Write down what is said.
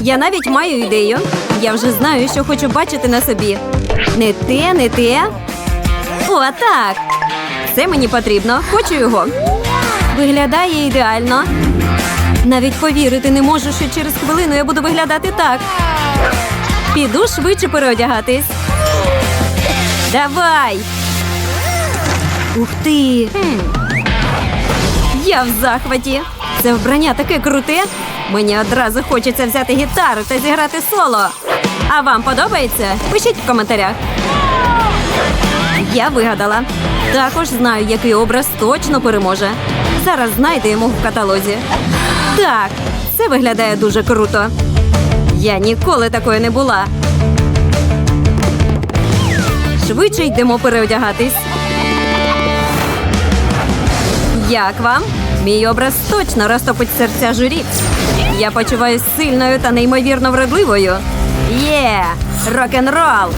Я навіть маю ідею. Я вже знаю, що хочу бачити на собі. Не те, не те. О, так. Це мені потрібно. Хочу його. Виглядає ідеально. Навіть повірити не можу, що через хвилину я буду виглядати так. Піду швидше переодягатись. Давай. Ух ти. Я в захваті. Це вбрання таке круте. Мені одразу хочеться взяти гітару та зіграти соло. А вам подобається? Пишіть в коментарях. Я вигадала. Також знаю, який образ точно переможе. Зараз знайдемо в каталозі. Так, це виглядає дуже круто. Я ніколи такої не була. Швидше йдемо переодягатись. Як вам? Мій образ точно розтопить серця журі. Я почуваюсь сильною та неймовірно вродливою. Є! Рок-н-рол!